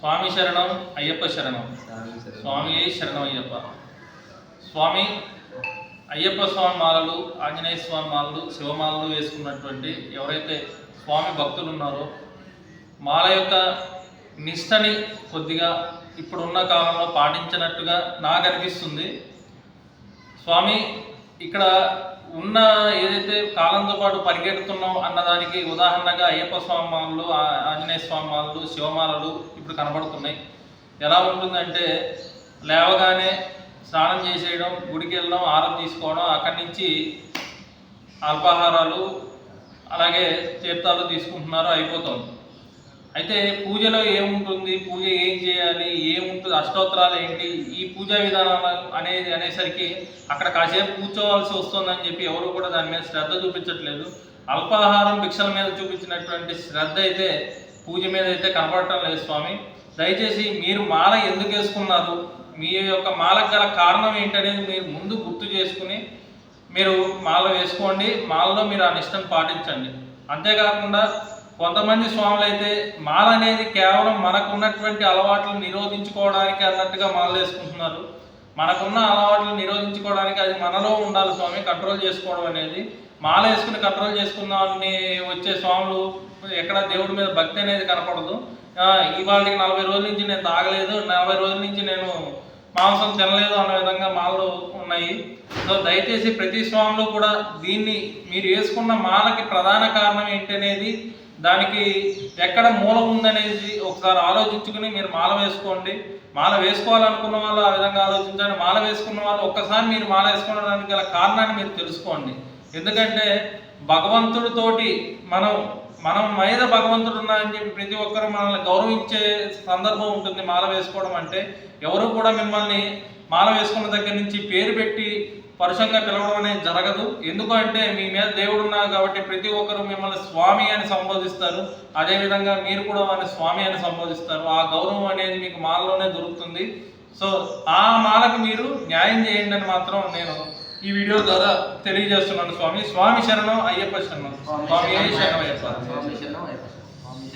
స్వామి శరణం అయ్యప్ప శరణం. స్వామి శరణం. అయ్యప్ప. స్వామి అయ్యప్ప స్వామి మాలలు ఆంజనేయ స్వామి మాలలు శివమాలలు వేసుకున్నటువంటి ఎవరైతే స్వామి భక్తులు ఉన్నారో మాల యొక్క నిష్టని కొద్దిగా ఇప్పుడున్న కాలంలో పాటించినట్టుగా నాకు అనిపిస్తుంది. స్వామి ఇక్కడ ఉన్న ఏదైతే కాలంతో పాటు పరిగెడుతున్నాం అన్నదానికి ఉదాహరణగా అయ్యప్ప స్వామి మాలలు ఆ- ఆంజనేయ స్వామి మాలలు శివమాలలు ఇప్పుడు కనబడుతున్నాయి. ఎలా ఉంటుందంటే లేవగానే స్నానం చేసేయడం గుడికి వెళ్ళడం ఆరం తీసుకోవడం అక్కడి నుంచి అల్పాహారాలు అలాగే తీర్థాలు తీసుకుంటున్నారు అయిపోతుంది. అయితే పూజలో ఏముంటుంది? పూజ ఏం చేయాలి? ఏముంటుంది? అష్టోత్తరాలు ఏంటి? ఈ పూజా విధానం అనేది అనేసరికి అక్కడ కాసేపు కూర్చోవాల్సి వస్తుందని చెప్పి ఎవరు కూడా దాని మీద శ్రద్ధ చూపించట్లేదు. అల్పాహారం భిక్షల మీద చూపించినటువంటి శ్రద్ధ అయితే పూజ మీద అయితే కనపడటం లేదు స్వామి. దయచేసి మీరు మాల ఎందుకు వేసుకున్నారు? మీ యొక్క మాలకు గల కారణం ఏంటనేది మీరు ముందు గుర్తు చేసుకుని మీరు మాల వేసుకోండి. మాలలో మీరు ఆ నిష్టను పాటించండి. అంతేకాకుండా కొంతమంది స్వాములు అయితే మాల అనేది కేవలం మనకు ఉన్నటువంటి నిరోధించుకోవడానికి అన్నట్టుగా మాల వేసుకుంటున్నారు మనకున్న అలవాట్లు నిరోధించుకోవడానికి అది మనలో ఉండాలి స్వామి కంట్రోల్ చేసుకోవడం అనేది. మాల వేసుకుని కంట్రోల్ చేసుకుందామని వచ్చే స్వాములు ఎక్కడ దేవుడి మీద భక్తి అనేది కనపడదు. ఇవాళకి నలభై రోజుల నుంచి నేను తాగలేదు నలభై రోజుల నుంచి నేను మాంసం తినలేదు అన్న విధంగా మాలలు ఉన్నాయి. సో దయచేసి ప్రతి స్వామిలో కూడా దీన్ని మీరు వేసుకున్న మాలకి ప్రధాన కారణం ఏంటనేది దానికి ఎక్కడ మూలం ఉందనేది ఒకసారి ఆలోచించుకుని మీరు మాల వేసుకోండి. మాల వేసుకోవాలనుకున్న వాళ్ళు ఆ విధంగా ఆలోచించండి. మాల వేసుకున్న వాళ్ళు ఒక్కసారి మీరు మాల వేసుకోవడానికి గల కారణాన్ని మీరు తెలుసుకోండి. ఎందుకంటే భగవంతుడితోటి మనం మనం మీద భగవంతుడు ఉన్నారని చెప్పి ప్రతి ఒక్కరు మనల్ని గౌరవించే సందర్భం ఉంటుంది మాల వేసుకోవడం అంటే. ఎవరు కూడా మిమ్మల్ని మాల వేసుకున్న దగ్గర నుంచి పేరు పెట్టి పరుషంగా పిలవడం అనేది జరగదు. ఎందుకంటే మీ మీద దేవుడు ఉన్నారు కాబట్టి ప్రతి ఒక్కరు మిమ్మల్ని స్వామి అని సంబోధిస్తారు. అదేవిధంగా మీరు కూడా వారిని స్వామి అని సంబోధిస్తారు. ఆ గౌరవం అనేది మీకు మాలలోనే దొరుకుతుంది. సో ఆ మాలకు మీరు న్యాయం చేయండి అని మాత్రం నేను ఈ వీడియో ద్వారా తెలియజేస్తున్నాను స్వామి. స్వామి శరణం అయ్యప్ప శరణం. స్వామి శరణం అయ్యప్ప. స్వామి శరణం అయ్యప్ప